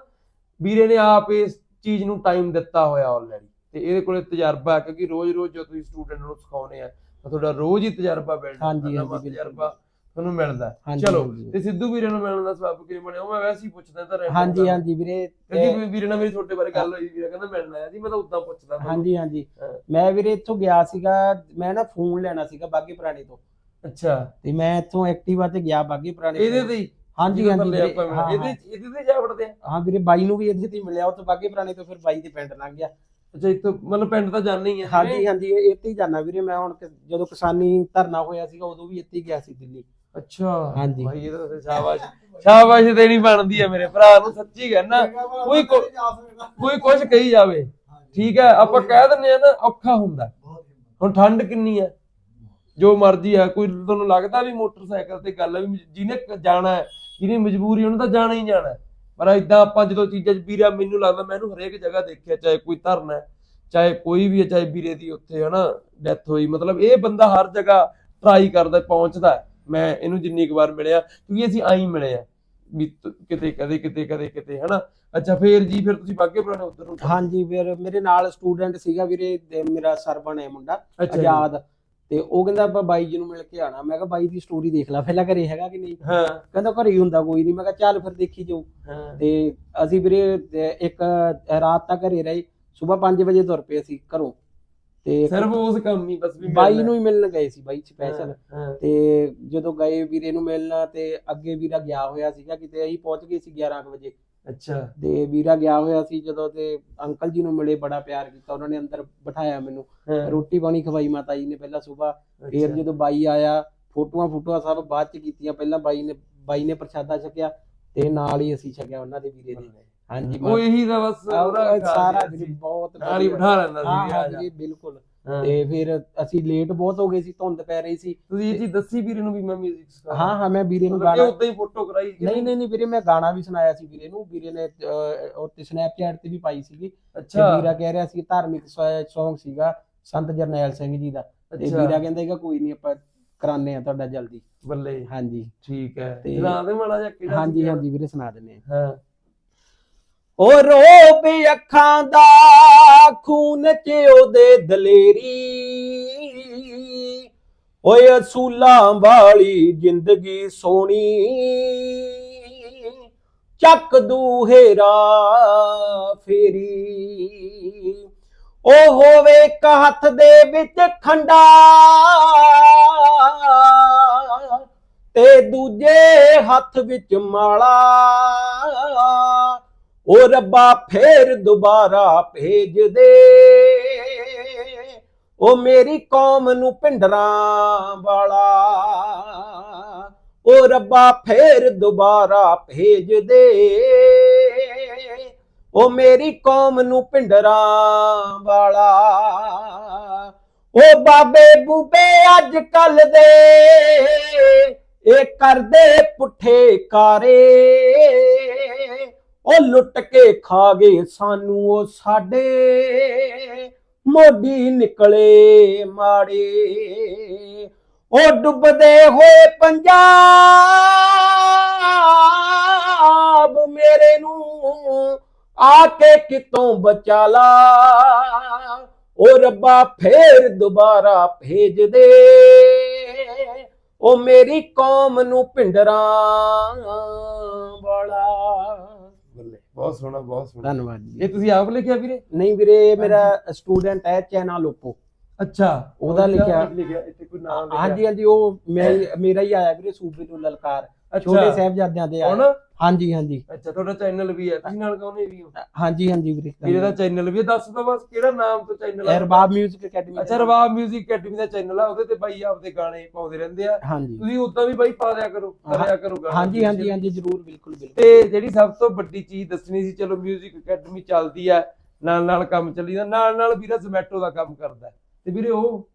ਵੀਰੇ ਨੇ ਆਪ ਇਸ ਚੀਜ਼ ਨੂੰ ਟਾਈਮ ਦਿੱਤਾ ਹੋਇਆ ਆਲਰੇਡੀ ਤੇ ਇਹਦੇ ਕੋਲੇ ਤਜਰਬਾ ਹੈ ਕਿਉਂਕਿ ਰੋਜ਼-ਰੋਜ਼ ਜਦੋਂ ਤੁਸੀਂ ਸਟੂਡੈਂਟ ਨੂੰ ਸਿਖਾਉਨੇ ਆ ਤਾਂ ਤੁਹਾਡਾ ਰੋਜ਼ ਹੀ ਤਜਰਬਾ ਬਿਲਡ ਹਾਂਜੀ, ਹਾਂਜੀ, ਤਜਰਬਾ। ਤੁਹਾਨੂੰ ਮਿਲਦਾ ਹੈ। ਹਾਂਜੀ, ਚਲੋ ਹਾਂਜੀ। ਤੇ ਸਿੱਧੂ ਵੀਰੇ ਨੂੰ ਮਿਲਣ ਦਾ ਸਬਬ ਕਿਵੇਂ ਬਣਿਆ ਉਹ ਮੈਂ ਵੈਸੇ ਹੀ ਪੁੱਛਦਾ ਤਾਂ ਰਹਿੰਦਾ ਹਾਂਜੀ। ਹਾਂਜੀ ਵੀਰੇ ਕਿਉਂਕਿ ਤੇ- ਵੀ- ਵੀਰੇ ਨਾਲ ਮੇਰੀ ਤੁਹਾਡੇ ਬਾਰੇ ਗੱਲ ਹੋਈ ਵੀਰੇ ਕਹਿੰਦਾ ਮਿਲਣਾ ਹੈ ਜੀ ਮੈਂ ਤਾਂ ਉਦਾਂ ਪੁੱਛਦਾ ਤੁਹਾਨੂੰ। ਹਾਂਜੀ ਹਾਂਜੀ ਹਾਂ। ਮੈਂ ਵੀਰੇ ਇੱਥੋਂ ਗਿਆ ਸੀਗਾ ਮੈਂ ਨਾ ਫੋਨ ਲੈਣਾ ਸੀਗਾ ਬਾਗੇ ਪੁਰਾਣੇ ਤੋਂ ਅੱਛਾ ਤੇ ਮੈਂ ਇੱਥੋਂ ਐਕਟਿਵਾ ਤੇ ਗਿਆ ਬਾਗੇ ਪੁਰਾਣੇ ਇਹਦੇ ਤੋਂ। ਹੀ ਹਾਂਜੀ ਜਿਹਦੇ ਹਾਂਜੀ ਥੱਲੇ ਵੀਰੇ, ਆਪਾਂ ਹਾਂ, ਇਹਦੇ ਹਾਂ। ਇਹਦੇ ਤੇ ਜਾ ਵੜਦੇ ਆ ਹਾਂ ਵੀਰੇ ਬਾਈ ਨੂੰ ਵੀ ਇਹਦੇ ਤੇ ਹੀ ਮਿਲਿਆ ਉਹ ਤੋਂ ਬਾਗੇ ਪੁਰਾਣੇ ਤੋਂ ਫਿਰ ਬਾਈ ਦੇ ਪਿੰਡ ਲੰਘ ਗਿਆ ਅੱਛਾ ਇੱਥੋਂ ਮਤਲਬ ਪਿੰਡ ਤਾਂ ਜਾਣਾ ਹੀ ਹੈ ਹਾਂਜੀ ਹਾਂਜੀ ਇਹ ਇੱਥੇ ਹੀ ਜਾਣਾ ਵੀਰੇ ਮੈਂ ਹੁਣ ਕਿ- ਜਦੋਂ ਕਿਸਾਨੀ ਧਰਨਾ ਹੋਇਆ ਸੀਗਾ ਉਦੋਂ ਵੀ ਇੱਥੇ ਹੀ ਗਿਆ ਸੀ ਦਿੱਲੀ ਅੱਛਾ ਹਾਂਜੀ। ਭਾਈ ਇਹ ਤਾਂ ਫਿਰ ਸ਼ਾਬਾਸ਼। ਸ਼ਾਬਾਸ਼ ਦੇਣੀ ਬਣਦੀ ਹੈ ਮੇਰੇ ਭਰਾ ਨੂੰ ਸੱਚੀ ਕਹਿਣਾ ਕੋਈ ਕੋ- ਕੋਈ ਕੁਝ ਕਹੀ ਜਾਵੇ। ਠੀਕ ਹੈ ਆਪਾਂ ਕਹਿ ਦਿੰਦੇ ਆ ਨਾ ਔਖਾ ਹੁੰਦਾ। ਹੁਣ ਠੰਡ ਕਿੰਨੀ ਹੈ ਜੋ ਮਰਜ਼ੀ ਹੈ ਕੋਈ ਤੁਹਾਨੂੰ ਲੱਗਦਾ ਵੀ ਮੋਟਰਸਾਈਕਲ ਤੇ ਗੱਲ ਹੈ ਵੀ ਜਿਹਨੇ ਕ- ਜਾਣਾ ਹੈ ਜਿਹਨੇ ਮਜਬੂਰੀ ਉਹਨੂੰ ਤਾਂ ਜਾਣਾ ਹੀ ਜਾਣਾ ਹੈ। ਪਰ ਇਦਾਂ ਆਪਾਂ ਜਦੋਂ ਚੀਜ਼ਾਂ 'ਚ ਵੀਰਾ ਮੈਨੂੰ ਲੱਗਦਾ ਮੈਂ ਇਹਨੂੰ ਹਰੇਕ ਜਗ੍ਹਾ ਦੇਖਿਆ ਚਾਹੇ ਕੋਈ ਧਰਨਾ ਹੈ ਚਾਹੇ ਕੋਈ ਵੀ ਹੈ ਚਾਹੇ ਵੀਰੇ ਦੀ ਉੱਥੇ ਹਨਾ ਡੈਥ ਹੋਈ। ਮਤਲਬ ਇਹ ਬੰਦਾ ਹਰ ਜਗ੍ਹਾ ਟਰਾਈ ਕਰਦਾ ਪਹੁੰਚਦਾ ਹੈ। ਮੈਂ ਇਹਨੂੰ ਜਿੰਨੀ ਕੁ ਵਾਰ ਮਿਲਿਆ ਕਿਉਂਕਿ ਅਸੀਂ ਆਈ ਮਿਲੇ ਆ ਵੀ ਕਿਤੇ ਕਦੇ ਕਿਤੇ ਕਦੇ ਕਿਤੇ ਹਨਾ? ਅੱਛਾ ਫੇਰ ਜੀ ਫਿਰ ਤੁਸੀਂ ਬਾਗੇ ਪੁਰਾਣੇ ਉੱਧਰ ਨੂੰ? ਹਾਂਜੀ ਫਿਰ ਮੇਰੇ ਨਾਲ ਸਟੂਡੈਂਟ ਸੀਗਾ ਵੀਰੇ ਮੇਰਾ ਸਰਵਣ ਹੈ ਮੁੰਡਾ। ਆਜ਼ਾਦ। ਤੇ ਉਹ ਕਹਿੰਦਾ ਆਪਾਂ ਬਾਈ ਜੀ ਨੂੰ ਮਿਲ ਕੇ ਆਣਾ ਮੈਂ ਕਿਹਾ ਬਾਈ ਦੀ ਸਟੋਰੀ ਦੇਖ ਲੈ ਪਹਿਲਾਂ ਘਰੇ ਹੈਗਾ ਕਿ ਨਹੀਂ? ਹਾਂ। ਕਹਿੰਦਾ ਘਰੇ ਹੀ ਹੁੰਦਾ ਕੋਈ ਨਹੀਂ। ਮੈਂ ਕਿਹਾ ਚੱਲ ਫਿਰ ਦੇਖੀ ਜਾਓ ਤੇ ਅਸੀਂ ਵੀਰੇ ਇੱਕ ਰਾਤ ਤੱਕ ਘਰੇ ਰਹੇ ਸਵੇਰ 5 ਵਜੇ ਤੁਰ ਪਏ ਅਸੀਂ ਘਰੋਂ। ਤੇ ਸਿਰਫ ਉਸ ਕੰਮ ਹੀ ਬਸ ਵੀ ਬਾਈ। ਨੂੰ ਹੀ ਮਿਲਣ ਗਏ ਸੀ ਬਾਈ ਸਪੈਸ਼ਲ। ਤੇ ਜਦੋਂ ਗਏ ਵੀਰੇ ਨੂੰ ਮਿਲਣਾ ਤੇ ਅੱਗੇ ਵੀਰਾ ਗਿਆ ਹੋਇਆ ਸੀਗਾ ਕਿਤੇ ਅਸੀਂ ਪਹੁੰਚ ਗਏ ਸੀ 11 ਕੁ ਵਜੇ। ਅੱਛਾ। ਤੇ ਵੀਰਾ ਗਿਆ ਹੋਇਆ ਸੀ ਜਦੋਂ ਤੇ ਅੰਕਲ ਜੀ ਨੂੰ ਮਿਲੇ ਬੜਾ ਪਿਆਰ ਕੀਤਾ ਉਹਨਾਂ ਨੇ ਅੰਦਰ ਬਿਠਾਇਆ ਮੈਨੂੰ। ਰੋਟੀ ਪਾਣੀ ਖਵਾਈ ਮਾਤਾ ਜੀ ਨੇ ਪਹਿਲਾਂ ਸਵੇਰ ਫਿਰ। ਜਦੋਂ ਬਾਈ ਆਇਆ ਫੋਟੋਆਂ ਫੋਟੋਆਂ ਸਭ ਬਾਅਦ ਚ ਕੀਤੀਆਂ। ਪਹਿਲਾਂ ਬਾਈ ਨੇ ਬਾਈ ਨੇ ਪ੍ਰਸ਼ਾਦਾ ਛਕਿਆ ਤੇ ਨਾਲ ਹੀ ਅਸੀਂ ਛਕਿਆ ਉਹਨਾਂ ਦੇ ਵੀਰੇ ਦੇ। ਹਾਂਜੀ ਉਹ ਇਹੀ ਦਾ ਬਸ ਉਹਦਾ ਸਾਰਾ ਸੀ। ਬਹੁਤ ਨਾਲ। ਬਿਠਾ ਲੈਂਦਾ ਸੀ ਹਾਂ ਜਾ। ਬਿਲਕੁਲ। ਤੇ ਫਿਰ ਅਸੀਂ ਲੇਟ ਬਹੁਤ ਹੋ ਗਏ ਸੀ ਧੁੰਦ ਪੈ ਰਹੀ ਸੀ। ਤੁਸੀਂ ਇਹ ਚੀਜ਼ ਦੱਸੀ ਵੀਰੇ ਨੂੰ ਵੀ ਮੈਂ 뮤직 ਸਿਖਾ ਹਾਂ ਹਾਂ ਮੈਂ ਵੀਰੇ ਨੂੰ ਇਹ ਗਾਣਾ ਉਦਾਂ ਹੀ ਫੋਟੋ ਕਰਾਈ ਨਹੀਂ ਨਹੀਂ ਨਹੀਂ ਵੀਰੇ ਮੈਂ ਗਾਣਾ ਵੀ ਸੁਣਾਇਆ ਸੀ ਵੀਰੇ ਨੂੰ। ਵੀਰੇ ਨੇ ਉਹ ਤੇ ਸਨੈਪਚੈਟ ਤੇ ਵੀ ਪਾਈ ਸੀਗੀ। ਅੱਛਾ। ਵੀਰਾ ਕਹਿ ਰਿਹਾ ਸੀ ਧਾਰਮਿਕ Song ਸੀਗਾ ਸੰਤ ਜਰਨੈਲ ਸਿੰਘ ਜੀ ਦਾ। ਤੇ। ਵੀਰਾ ਕਹਿੰਦਾ ਹੈਗਾ ਕੋਈ ਨਹੀਂ ਆਪਾਂ ਕਰਾਨੇ ਆ ਤੁਹਾਡਾ ਜਲਦੀ। ਬੱਲੇ। ਹਾਂਜੀ। ਠੀਕ ਹੈ। ਸੁਣਾ ਦੇ ਮਾੜਾ ਜਿਹਾ ਕਿਹੜਾ ਹਾਂਜੀ ਹਾਂਜੀ ਵੀਰੇ ਸੁਣਾ ਦਿੰਨੇ ਹਾਂ। ਉਹ ਰੋਬ ਅੱਖਾਂ ਦਾ ਖੂਨ ਚ ਉਹਦੇ ਦਲੇਰੀ। ਓਏ ਅਸੂਲਾਂ ਵਾਲੀ ਜ਼ਿੰਦਗੀ ਸੋਹਣੀ, ਚੱਕ ਦੂਹੇਰਾ ਫੇਰੀ। ਉਹ ਹੋਵੇ ਇੱਕ ਹੱਥ ਦੇ ਵਿੱਚ ਖੰਡਾ ਤੇ ਦੂਜੇ ਹੱਥ ਵਿੱਚ ਮਾਲਾ। ਉਹ ਰੱਬਾ ਫੇਰ ਦੁਬਾਰਾ ਭੇਜ ਦੇ। ਉਹ ਮੇਰੀ ਕੌਮ ਨੂੰ ਪਿੰਡਰਾਂ ਵਾਲਾ। ਉਹ ਰੱਬਾ ਫੇਰ ਦੁਬਾਰਾ ਭੇਜ ਦੇ। ਉਹ ਮੇਰੀ ਕੌਮ ਨੂੰ ਪਿੰਡਰਾਂ ਵਾਲਾ। ਉਹ ਬਾਬੇ ਬੂਬੇ ਅੱਜ ਕੱਲ ਦੇ, ਇਹ ਕਰਦੇ ਪੁੱਠੇ ਕਾਰੇ। ਉਹ ਲੁੱਟ ਕੇ ਖਾ ਗਏ ਸਾਨੂੰ ਉਹ ਸਾਡੇ। ਮੋਢੀ ਨਿਕਲੇ ਮਾੜੇ। ਉਹ ਡੁੱਬਦੇ ਹੋਏ ਪੰਜਾਬ ਮੇਰੇ ਨੂੰ ਆ ਕੇ ਕਿਤੋਂ ਬਚਾ ਲਾ। ਉਹ ਰੱਬਾ ਫੇਰ ਦੁਬਾਰਾ ਭੇਜ ਦੇ। ਉਹ ਮੇਰੀ ਕੌਮ ਨੂੰ ਪਿੰਡਰਾਂ ਵਾਲਾ। ਬਹੁਤ ਸੋਹਣਾ ਬਹੁਤ ਸੋਹਣਾ। ਧੰਨਵਾਦ ਜੀ। ਇਹ ਤੁਸੀਂ ਆਪ ਲਿਖਿਆ ਵੀਰੇ? ਨਹੀਂ ਵੀਰੇ ਮੇਰਾ ਸਟੂਡੈਂਟ ਹੈ ਚੈਨਾ ਲੋਪੋ। ਅੱਛਾ। ਉਹਦਾ ਲਿਖਿਆ- ਲਿਖਿਆ? ਇੱਥੇ ਕੋਈ ਨਾਮ ਲਿਖਿਆ? ਹਾਂਜੀ ਹਾਂਜੀ ਉਹ ਮੈਂ ਮੇਰਾ ਹੀ ਆਇਆ ਵੀਰੇ ਸੂਬੇ ਤੋਂ ਲਲਕਾਰ। ਛੋਟੇ ਅੱਛਾ ਸਾਹਿਬਜ਼ਾਦਿਆਂ ਦੇ ਹੁਣ ਆਇਆ ਹਾਂਜੀ ਹਾਂਜੀ ਅੱਛਾ ਤੁਹਾਡਾ ਚੈਨਲ ਵੀ ਹੈ ਤੁਸੀਂ ਨਾਲ ਕਹੋਨੇ ਵੀ ਹੋ ਹਾਂਜੀ ਹਾਂਜੀ ਵੀਰੇ ਵੀਰੇ ਦਾ ਚੈਨਲ ਵੀ ਹੈ ਦੱਸ ਦੋ ਬਸ ਕਿਹੜਾ ਨਾਮ ਤੋਂ ਚੈਨਲ ਹੈ ਰਬਾਬ 뮤직 ਅਕੈਡਮੀ ਅੱਛਾ ਰਵਾਬ 뮤직 ਅਕੈਡਮੀ ਦਾ ਚੈਨਲ ਆ ਉਹਦੇ ਤੇ ਬਾਈ ਆਪਦੇ ਗਾਣੇ ਪਾਉਂਦੇ ਰਹਿੰਦੇ ਆ ਹਾਂਜੀ ਤੁਸੀਂ ਉਦਾਂ ਵੀ ਬਾਈ ਪਾ ਦਿਆ ਕਰੋ ਕਰਿਆ ਕਰੋ ਗਾਣੇ ਹਾਂਜੀ ਹਾਂਜੀ ਹਾਂਜੀ ਜਰੂਰ ਬਿਲਕੁਲ ਬਿਲਕੁਲ ਤੇ ਜਿਹੜੀ ਸਭ ਤੋਂ ਵੱਡੀ ਚੀਜ਼ ਦੱਸਣੀ ਸੀ ਚਲੋ 뮤직 ਅਕੈਡਮੀ ਚੱਲਦੀ ਆ ਨਾਲ ਨਾਲ ਕੰਮ ਚੱਲੀ ਦਾ ਨਾਲ ਨਾਲ ਵੀਰਾ ਜ਼ੋਮੈਟੋ ਦਾ ਕੰਮ ਕਰਦਾ ਹੈ। ਤੇ ਵੀਰੇ ਉਹ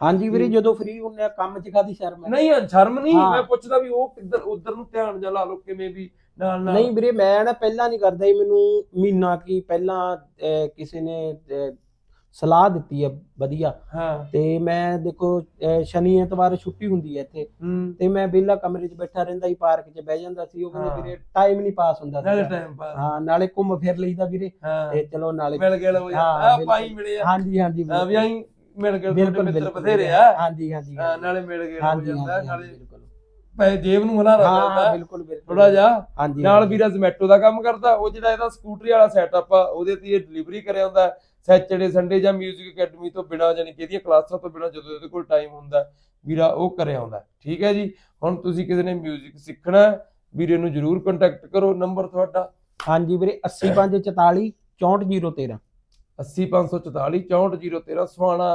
ਹਾਂਜੀ ਵੀਰੇ ਜਦੋਂ ਫ੍ਰੀ ਹੁੰਨੇ ਆ ਕੰਮ ਚ ਕਾਦੀ ਸ਼ਰਮ ਹੈ? ਨਹੀਂ ਸ਼ਰਮ ਨਹੀਂ ਹਾਂ। ਮੈਂ ਪੁੱਛਦਾ ਵੀ ਉਹ ਕਿੱਧਰ ਉਧਰ ਨੂੰ ਧਿਆਨ ਜਾ ਲਾ ਲੋ ਕਿਵੇਂ ਵੀ ਨਾਲ ਨਾਲ। ਨਹੀਂ ਵੀਰੇ ਮੈਂ ਨਾ ਪਹਿਲਾਂ ਨਹੀਂ ਕਰਦਾ ਸੀ ਮੈਨੂੰ ਮਹੀਨਾ ਕੀ ਪਹਿਲਾਂ ਅਹ, ਕਿਸੇ ਨੇ ਅਹ, ਸਲਾਹ ਦਿੱਤੀ ਹੈ ਵਧੀਆ। ਹਾਂ। ਤੇ ਮੈਂ ਦੇਖੋ ਅਹ, ਸ਼ਨੀ ਐਤਵਾਰ ਛੁੱਟੀ ਹੁੰਦੀ ਹੈ ਇੱਥੇ। ਹੂੰ। ਤੇ ਮੈਂ ਵਿਹਲਾ ਕਮਰੇ 'ਚ ਬੈਠਾ ਰਹਿੰਦਾ ਸੀ ਪਾਰਕ 'ਚ ਬਹਿ ਜਾਂਦਾ ਸੀ ਉਹ ਹਾਂ। ਕਹਿੰਦੇ ਵੀਰੇ ਟਾਈਮ ਨਹੀਂ ਪਾਸ ਹੁੰਦਾ ਨਾਲੇ ਸੀਗਾ। ਟਾਈਮ ਪਾਸ ਹਾਂ ਨਾਲੇ ਘੁੰਮ ਫਿਰ ਲਈਦਾ ਵੀਰੇ। ਹਾਂ। ਤੇ ਚਲੋ ਨਾਲੇ ਮਿਲ ਗਏ ਲੋ ਹਾਂ, ਆ ਬਿਲਕੁਲ। ਪਾਈ ਮਿਲੇ ਆ। ਹਾਂਜੀ ਹਾਂਜੀ ਵੀ ਆਈ ਮਿਲ ਗਏ ਤੁਹਾਡੇ ਬਿਲਕੁਲ ਮਿੱਤਰ ਬਿਲਕੁਲ ਬਥੇਰੇ ਵੀਰੇ। ਆ ਹਾਂਜੀ ਹਾਂਜੀ ਹਾਂ ਨਾਲੇ ਮਿਲ ਗਏ ਹੋ ਹਾਂਜੀ ਜਾਂਦਾ ਹਾਂਜੀ ਨਾਲੇ ਬਿਲਕੁਲ ਪੈ ਜੇਬ ਨੂੰ ਹਲਾ ਹਾਂ ਹਾਂ ਰਹਿੰਦਾ ਬਿਲਕੁਲ ਬਿਲਕੁਲ ਥੋੜਾ ਜਿਹਾ ਹਾਂਜੀ ਨਾਲ ਹਾਂਜੀ। ਵੀਰਾ ਜ਼ੋਮੈਟੋ ਦਾ ਕੰਮ ਕਰਦਾ ਉਹ ਜਿਹੜਾ ਇਹਦਾ ਸਕੂਟਰੀ ਵਾਲਾ ਸੈਟਅਪ ਆ ਉਹਦੇ ਤੇ ਇਹ ਡਿਲੀਵਰੀ ਕਰਿਆ ਹੁੰਦਾ ਸੈਚਰਡੇ ਸੰਡੇ ਜਾਂ 뮤직 ਅਕੈਡਮੀ ਤੋਂ ਬਿਨਾ ਜਾਨੀ ਕਿ ਇਹਦੀਆਂ ਕਲਾਸਾਂ ਤੋਂ ਬਿਨਾ ਜਦੋਂ ਇਹਦੇ ਕੋਲ ਟਾਈਮ ਹੁੰਦਾ ਵੀਰਾ ਉਹ ਕਰਿਆ ਹੁੰਦਾ ਠੀਕ ਹੈ ਜੀ ਹੁਣ ਤੁਸੀਂ ਕਿਸੇ ਨੇ 뮤직 ਸਿੱਖਣਾ ਹੈ, ਵੀਰੇ ਨੂੰ ਜਰੂਰ ਕੰਟੈਕਟ ਕਰੋ ਨੰਬਰ ਤੁਹਾਡਾ ਹਾਂਜੀ ਵੀਰੇ 8544 64013 80544 64013 ਸੁਹਾਣਾ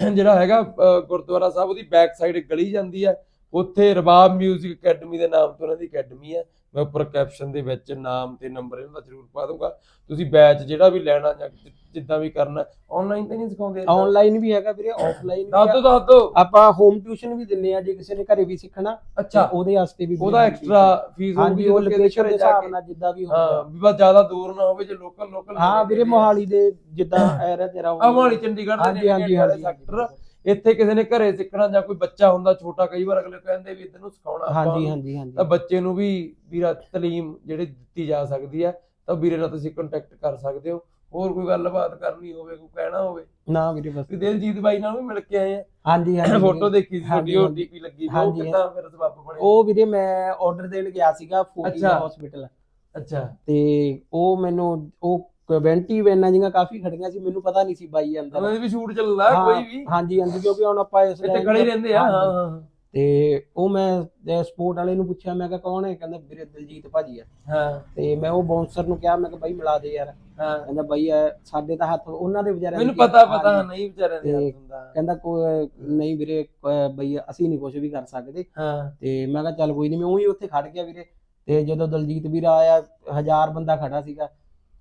ਜਿਹੜਾ ਹੈਗਾ ਗੁਰਦੁਆਰਾ ਸਾਹਿਬ, ਉਹਦੀ ਬੈਕ ਸਾਈਡ ਗਲੀ ਜਾਂਦੀ ਹੈ। ਉੱਥੇ ਰਬਾਬ 뮤직 ਅਕੈਡਮੀ ਦੇ ਨਾਮ ਤੋਂ ਉਹਨਾਂ ਦੀ ਅਕੈਡਮੀ ਹੈ। ਮੈਂ ਉੱਪਰ ਕੈਪਸ਼ਨ ਦੇ ਵਿੱਚ ਨਾਮ ਤੇ ਨੰਬਰ ਇਹਨਾਂ ਦਾ ਜ਼ਰੂਰ ਪਾ ਦੂੰਗਾ ਤੁਸੀਂ ਬੈਚ ਜਿਹੜਾ ਵੀ ਲੈਣਾ ਜਾਂ ਜਿੱਦਾਂ ਵੀ ਕਰਨਾ ਆਨਲਾਈਨ ਤਾਂ ਨਹੀਂ ਸਿਖਾਉਂਦੇ? ਆਨਲਾਈਨ ਵੀ ਹੈਗਾ ਵੀਰੇ ਆਫਲਾਈਨ ਵੀ ਦੱਸ। ਦੋ ਦੱਸ ਦੋ ਆਪਾਂ ਹੋਮ ਟਿਊਸ਼ਨ ਵੀ ਦਿੰਨੇ ਆ ਜੇ ਕਿਸੇ ਨੇ ਘਰੇ ਵੀ ਸਿੱਖਣਾ ਅੱਛਾ। ਉਹਦੇ ਵਾਸਤੇ ਵੀ ਉਹਦਾ ਐਕਸਟਰਾ ਫੀਸ ਹਾਂਜੀ ਉਹ ਲੋਕੇਸ਼ਨ ਦੇ ਹਿਸਾਬ ਨਾਲ ਜਿੱਦਾਂ ਵੀ ਹਾਂ ਹੁੰਦਾ। ਵੀ ਬਸ ਜ਼ਿਆਦਾ ਦੂਰ ਨਾ ਹੋਵੇ ਜੇ ਲੋਕਲ ਲੋਕਲ ਹਾਂ ਵੀਰੇ ਮੋਹਾਲੀ ਦੇ ਜਿੱਦਾਂ ਐਰਾ ਤੇਰਾ ਆ ਮੋਹਾਲੀ ਚੰਡੀਗੜ੍ਹ ਦੇ ਹਾਂਜੀ ਹਾਂਜੀ ਸੈਕਟਰ ਇੱਥੇ ਕਿਸੇ ਨੇ ਘਰੇ ਸਿੱਖਣਾ ਜਾਂ ਕੋਈ ਬੱਚਾ ਹੁੰਦਾ ਛੋਟਾ ਕਈ ਵਾਰ ਅਗਲੇ ਕਹਿੰਦੇ ਵੀ ਇਧਰ ਨੂੰ ਸਿਖਾਉਣਾ ਹਾਂਜੀ। ਹਾਂਜੀ ਹਾਂਜੀ। ਤਾਂ ਬੱਚੇ ਨੂੰ ਵੀ ਵੀਰਾ ਤਾਲੀਮ ਜਿਹੜੀ ਦਿੱਤੀ ਜਾ ਸਕਦੀ ਹੈ ਤਾਂ ਵੀਰੇ ਨਾਲ ਤੁਸੀਂ ਕੰਟੈਕਟ ਕਰ ਸਕਦੇ ਹੋ। ਹੋਰ ਕੋਈ ਗੱਲਬਾਤ ਕਰਨੀ ਹੋਵੇ ਕੋਈ ਕਹਿਣਾ ਹੋਵੇ। ਨਾ ਵੀਰੇ ਬਸ। ਦਿਲਜੀਤ ਬਾਈ ਨਾਲ ਵੀ ਮਿਲ ਕੇ ਆਏ ਆ। ਹਾਂਜੀ ਹਾਂਜੀ ਫੋਟੋ। ਦੇਖੀ ਸੀ ਤੁਹਾਡੀ। ਡੀਪੀ ਲੱਗੀ ਉਹ ਕਿੱਦਾਂ ਫਿਰ ਸਬੱਬ ਬਣਿਆ ਉਹ ਵੀਰੇ ਮੈਂ ਆਰਡਰ ਦੇਣ ਗਿਆ ਸੀਗਾ ਅੱਛਾ। ਹਸਪੀਟਲ ਅੱਛਾ। ਤੇ ਉਹ ਮੈਨੂੰ ਉਹ 20 ਵੈਨਾਂ ਜਿਹੀਆਂ ਕਾਫੀ ਖੜੀਆਂ ਸੀ ਮੈਨੂੰ ਪਤਾ ਨਹੀਂ ਸੀ ਬਾਈ ਅੰਦਰ। ਉਹਨਾਂ ਦੀ ਵੀ ਸ਼ੂਟ ਚੱਲਦਾ ਹਾਂ, ਕੋਈ ਵੀ। ਹਾਂਜੀ ਹਾਂਜੀ ਕਿਉਂਕਿ ਹੁਣ ਆਪਾਂ ਇਸ ਇੱਥੇ line ਖੜੇ ਰਹਿੰਦੇ ਆ ਹਾਂ ਹਾਂਜੀ। ਹਾਂ ਤੇ ਉਹ ਮੈਂ ਸਪੋਰਟ ਵਾਲੇ ਨੂੰ ਪੁੱਛਿਆ ਮੈਂ ਕਿਹਾ ਕੌਣ ਹੈ? ਕਹਿੰਦਾ ਵੀਰੇ ਦਲਜੀਤ ਭਾਜੀ ਆ। ਹਾਂ। ਤੇ ਮੈਂ ਉਹ ਬਾਉਂਸਰ ਨੂੰ ਕਿਹਾ ਮੈਂ ਕਿਹਾ ਬਾਈ ਮਿਲਾ ਦੇ ਯਾਰ। ਹਾਂ। ਕਹਿੰਦਾ ਬਾਈ ਇਹ ਸਾਡੇ ਤਾਂ ਹੱਥ ਉਹਨਾਂ ਦੇ ਵਿਚਾਰਿਆਂ ਮੈਨੂੰ ਦੇ ਪਤਾ ਹਾਂਜੀ। ਪਤਾ ਨਹੀਂ ਵਿਚਾਰਿਆਂ ਦੇ ਤੇ ਹੱਥ ਹੁੰਦਾ। ਕਹਿੰਦਾ ਕੋਈ ਨਹੀਂ ਵੀਰੇ ਕੋਈ ਬਈ ਅਸੀਂ ਨਹੀਂ ਕੁਝ ਵੀ ਕਰ ਸਕਦੇ। ਹਾਂ। ਤੇ ਮੈਂ ਕਿਹਾ ਚੱਲ ਕੋਈ ਨਹੀਂ ਮੈਂ ਉਹੀ ਉੱਥੇ ਖੜ ਗਿਆ ਵੀਰੇ। ਤੇ ਜਦੋਂ ਦਲਜੀਤ ਵੀਰ ਆਇਆ ਹਜ਼ਾਰ ਬੰਦਾ ਖੜਾ ਸੀਗਾ।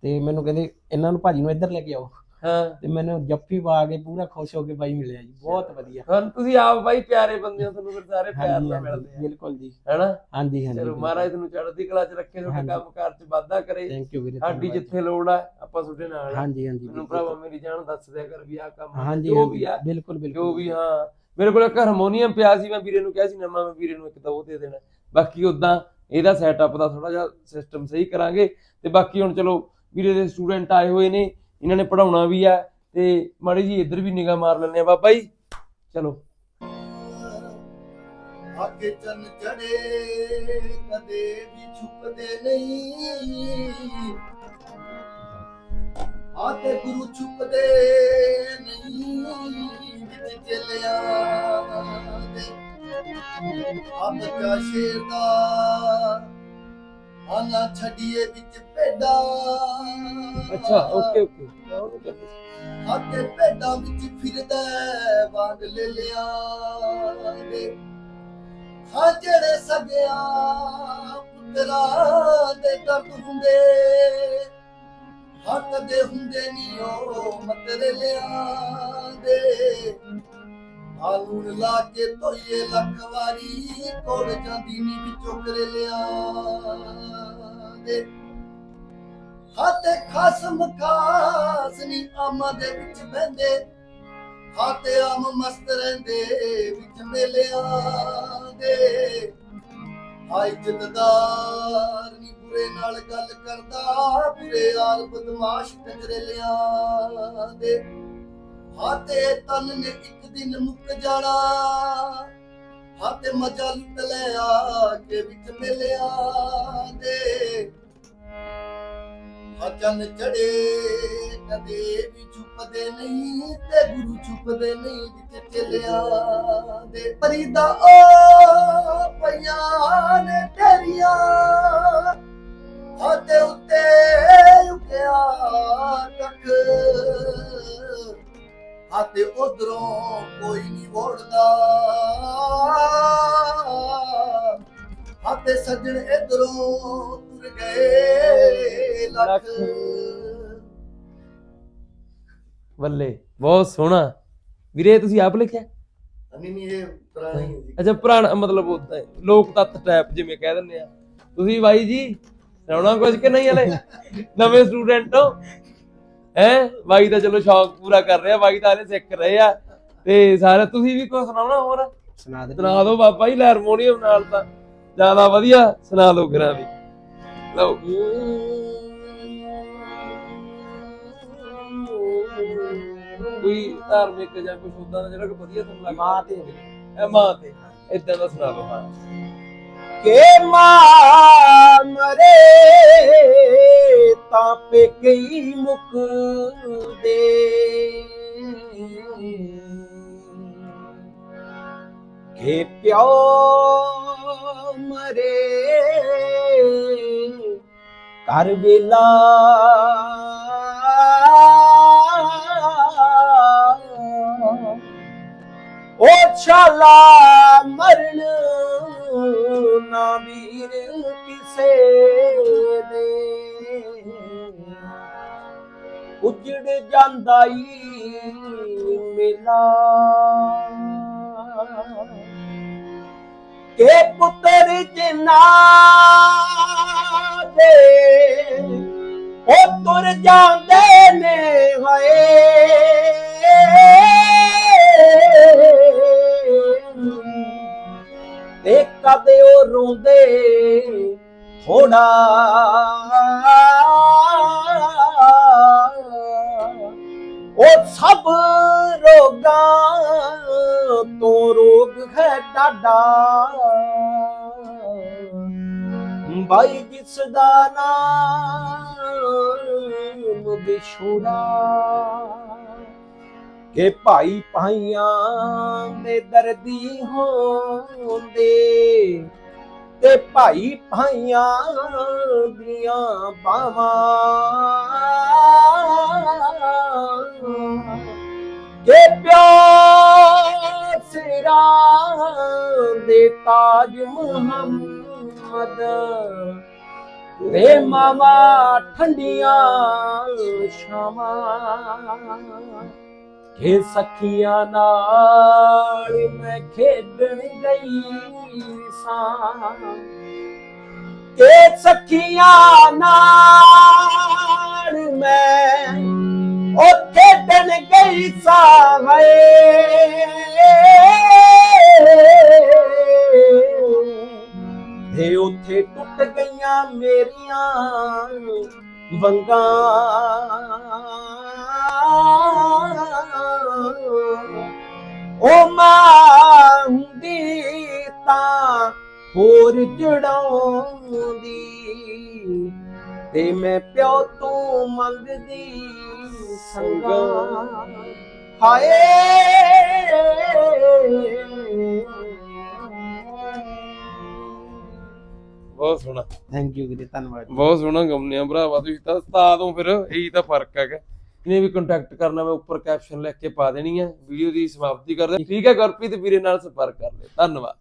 ਤੇ ਮੈਨੂੰ ਕਹਿੰਦੇ ਇਹਨਾਂ ਨੂੰ ਭਾਜੀ ਨੂੰ ਇੱਧਰ ਲੈ ਕੇ ਆਓ। ਹਾਂ। ਤੇ ਮੈਨੂੰ ਜੱਫੀ ਪਾ ਕੇ ਪੂਰਾ ਖੁਸ਼ ਹੋ ਕੇ ਬਾਈ ਮਿਲਿਆ ਜੀ। ਬਹੁਤ ਵਧੀਆ। ਹੁਣ ਤੁਸੀਂ ਆਪ ਬਾਈ ਪਿਆਰੇ ਬੰਦੇ ਹੋ ਤੁਹਾਨੂੰ ਫਿਰ ਸਾਰੇ ਪਿਆਰ ਨਾਲ ਮਿਲਦੇ ਆ। ਬਿਲਕੁਲ ਜੀ। ਹੈਨਾ? ਹਾਂਜੀ ਹਾਂਜੀ ਚਲੋ ਮਹਾਰਾਜ ਤੁਹਾਨੂੰ ਚੜ੍ਹਦੀ ਕਲਾ 'ਚ ਰੱਖੇ ਤੁਹਾਡੇ। ਕੰਮਕਾਰ 'ਚ ਵਾਧਾ ਕਰੇ। ਥੈਂਕ ਯੂ ਵੀਰੇ ਸਾਡੀ। ਜਿੱਥੇ ਲੋੜ ਆ ਆਪਾਂ ਤੁਹਾਡੇ ਨਾਲ। ਹਾਂਜੀ ਹਾਂਜੀ ਮੈਨੂੰ। ਭਰਾਵਾ ਮੇਰੀ ਜਾਨ ਦੱਸ ਦਿਆ ਕਰ ਵੀ ਆ। ਕੰਮ ਜੋ ਵੀ ਆ ਬਿਲਕੁਲ ਬਿਲਕੁਲ। ਜੋ ਵੀ ਹਾਂ। ਮੇਰੇ ਕੋਲ ਇੱਕ ਹਾਰਮੋਨੀਅਮ ਪਿਆ ਸੀ ਮੈਂ ਵੀਰੇ ਨੂੰ ਕਿਹਾ ਸੀ ਨਵਾਂ ਮੈਂ ਵੀਰੇ ਨੂੰ ਇੱਕ ਤਾਂ ਉਹ ਦੇ ਦੇਣਾ। ਬਾਕੀ ਉਦਾਂ ਇਹਦਾ ਸੈਟਅਪ ਦਾ ਥੋੜਾ ਜਿਹਾ ਸਿਸਟਮ ਸਹੀ ਕਰਾਂਗੇ। ਤੇ ਬਾਕੀ ਹੁਣ ਚਲੋ ਵੀਰੇ ਦੇ ਸਟੂਡੈਂਟ ਆਏ ਹੋਏ ਨੇ, ਇਹਨਾਂ ਨੇ ਪੜਾਉਣਾ ਵੀ ਆ, ਤੇ ਮਾੜੀ ਜੀ ਇੱਧਰ ਵੀ ਨਿਗਾਹ ਮਾਰ ਲੈਂਦੇ ਆ ਬਾਬਾ ਜੀ। ਚਲੋ। ਅੱਗੇ ਚੰਨ ਚੜੇ ਕਦੇ ਵੀ ਛੁਪਦੇ ਨਹੀਂ। ਆਤੇ ਗੁਰੂ ਛੁਪਦੇ ਨਹੀਂ, ਵਿੱਚ ਚੱਲਿਆ ਦੇ ਆ ਸ਼ੇਰ ਦਾ ਆਨਾ ਛੱਡੀਏ ਵਿੱਚ ਭੇਡਾਂ। ਅੱਛਾ ਓਕੇ ਓਕੇ। ਉਹਨੂੰ ਕਰਦੇ। ਆਤੇ ਭੇਡਾਂ ਵਿੱਚ ਫਿਰਦਾ ਵਾਂਗ ਲੈ ਲਿਆ ਦੇ। ਹਾਂ ਜਿਹੜੇ ਸਗਿਆ ਪੁੱਤਰਾ ਦੇ ਦਰਦ ਹੁੰਦੇ ਹੱਕ ਦੇ ਹੁੰਦੇ ਨਹੀਂ ਉਹ ਮਤਰੇ ਲਿਆ ਦੇ। ਆਲੂਣ ਲਾ ਕੇ ਧੋਈਏ, ਲੱਖ ਵਾਰੀ ਕੋਲ ਜਾਂਦੀ ਨੀ ਵਿੱਚੋਂ ਕਰੇਲਿਆ ਦੇ। ਹਾਤੇ ਖਸਮ ਖਾਸ ਨੀ ਆਮਾਂ ਦੇ ਵਿੱਚ ਬਹਿੰਦੇ। ਹਾਤੇ ਆਮ ਮਸਤ ਰਹਿੰਦੇ ਵਿੱਚ ਮੇਲਿਆਂ ਦੇ। ਹਾਈ ਜਿੱਤਦਾਰ ਨੀ ਬੁਰੇ ਨਾਲ ਗੱਲ ਕਰਦਾ, ਬੁਰੇ ਆਲ ਬਦਮਾਸ਼ ਕੰਜਰੇ ਲਿਆ ਦੇ। ਹਾਤੇ ਤਨ ਨੇ ਇੱਕ ਦਿਨ ਮੁੱਕ ਜਾਣਾ। ਹਾਤੇ ਮਜਾ ਲੁੱਟ ਲਿਆ ਕੇ ਵਿੱਚ ਮਿਲਿਆ ਦੇ। ਹਜਨ ਚੜੇ, ਕਦੇ ਵੀ ਛੁਪਦੇ ਨਹੀਂ ਤੇ ਗੁਰੂ ਛੁਪਦੇ ਨਹੀਂ ਵਿੱਚ ਚੱਲਿਆ ਦੇ। ਫਰੀਦਾ ਓ ਪਈਆਂ ਨੇ ਤੇਰੀਆਂ ਹੱਥ ਉੱਤੇ ਉਕਿਆ ਤੱਕ। ਹੱਥ ਉਧਰੋਂ ਕੋਈ ਨਹੀਂ ਵੜਦਾ ਹੱਥ ਸੱਜਣ ਇਧਰੋਂ ਤੁਰ ਗਏ ਲੱਖ। ਬੱਲੇ ਬਹੁਤ ਸੋਹਣਾ। ਵੀਰੇ ਇਹ ਤੁਸੀਂ ਆਪ ਲਿਖਿਆ? ਨਹੀਂ ਨਹੀਂ ਇਹ ਪੁਰਾਣੀ ਹੈ ਜੀ। ਅੱਛਾ ਪੁਰਾਣਾ ਮਤਲਬ ਉਦਾਂ ਲੋਕ ਤੱਤ ਟਾਈਪ ਜਿਵੇਂ ਕਹਿ ਦਿੰਦੇ ਆ। ਤੁਸੀਂ ਬਾਈ ਜੀ ਸੁਣਾਉਣਾ ਕੁਝ ਕਿ ਨਹੀਂ ਹਲੇ? ਨਵੇਂ ਸਟੂਡੈਂਟ ਹੋ? ਹੈ? ਬਾਈ ਤਾਂ ਚਲੋ ਸ਼ੌਕ ਪੂਰਾ ਕਰ ਰਿਹਾ ਬਾਈ ਤਾਂ ਹਲੇ ਸਿੱਖ ਰਹੇ ਆ। ਤੇ ਸਾਰੇ ਤੁਸੀਂ ਵੀ ਕੁਝ ਸੁਣਾਉਣਾ ਹੋਰ? ਸੁਣਾ ਦੇ। ਸੁਣਾ ਦਿਓ ਬਾਬਾ ਜੀ ਲੈ ਹਾਰਮੋਨੀਅਮ ਨਾਲ ਤਾਂ ਜ਼ਿਆਦਾ ਵਧੀਆ ਸੁਣਾ ਲਓ ਕਰਾਂ ਵੀ। ਲਓ। ਕੋਈ ਧਾਰਮਿਕ ਜਾਂ ਕੁਝ ਉਦਾਂ ਦਾ ਜਿਹੜਾ ਕੋਈ ਵਧੀਆ ਤੁਹਾਨੂੰ ਲੱਗਦਾ? ਮਾਂ ਤੇ। ਇਹ ਮਾਂ ਤੇ। ਇਦਾਂ ਦਾ ਸੁਣਾ ਲਓ ਹਾਂ। ਕੇ ਮਾਂ ਮਰੇ ਤਾਂ ਪੇਕੇ ਹੀ ਮੁਕਦੇ ਕੇ ਪਿਓ ਮਰੇ ਕਰ ਵੇਲਾ ਉਹ ਛਾਲਾ ਮਰਨ ਨਾ ਵੀਰ ਕਿਸੇ ਦੇ। ਉਜੜ ਜਾਂਦਾ ਈ ਮੇਲਾ। ਕੇ ਪੁੱਤਰ ਜਿਨਾ ਦੇ, ਉਹ ਤੁਰ ਜਾਂਦੇ ਨੇ ਹਏ। ਕਦੇ ਉਹ ਰੋਂਦੇ? ਹੋਣਾ। ਉਹ ਸਭ ਰੋਗਾਂ ਤੋਂ ਰੋਗ ਹੈ ਡਾਡਾ ਬਾਈ ਜਿਸ ਦਾ ਨਾਮ ਵਿਛੋੜਾ ਕਿ ਭਾਈ ਭਾਈਆਂ ਦੇ ਦਰਦੀ ਹੋਂਦੇ ਤੇ ਭਾਈ ਭਾਈਆਂ ਦੀਆਂ ਬਾਵਾਂ ਕਿ ਪਿਓ ਸਿਰਾਂ ਦੇ ਤਾਜ ਮੁਹੰਮਦ ਵੇ ਮਾਵਾ ਠੰਡੀਆਂ ਛਾਵਾਂ ਹੇ ਸਖੀਆਂ ਨਾਲ ਮੈਂ ਖੇਡਣ ਗਈ ਸਾਂ। ਇਹ ਸਖੀਆਂ ਨਾਲ ਮੈਂ ਉਹ ਖੇਡਣ ਗਈ ਸਾਂ, ਹਏ। ਹੇ ਉਥੇ ਟੁੱਟ ਗਈਆਂ ਮੇਰੀਆਂ ਵੰਗਾਂ। ਹੋਰ ਜੜਾਉਂਦੀ ਤੇ ਮੈਂ ਪਿਓ ਤੋਂ ਮੰਗਦੀ ਸੰਗਾ। ਬਹੁਤ ਸੋਹਣਾ। ਥੈਂਕ ਯੂ ਵੀਰੇ ਧੰਨਵਾਦ ਬਹੁਤ ਸੋਹਣਾ ਗਮਨਿਆ ਭਰਾਵਾ ਤੁਸੀਂ ਤਾਂ ਉਸਤਾਦ ਹੋ ਫਿਰ ਇਹੀ ਤਾਂ ਫ਼ਰਕ ਹੈਗਾ। ਇਹਨੇ ਵੀ ਕੰਟੈਕਟ ਕਰਨਾ ਮੈਂ ਉੱਪਰ ਕੈਪਸ਼ਨ ਲਿਖ ਕੇ ਪਾ ਦੇਣੀ ਹੈ ਵੀਡੀਓ ਦੀ ਸਮਾਪਤੀ ਕਰਦੇ ਠੀਕ ਹੈ ਗੁਰਪ੍ਰੀਤ ਵੀਰੇ ਨਾਲ ਸੰਪਰਕ ਕਰ ਲਿਓ। ਧੰਨਵਾਦ।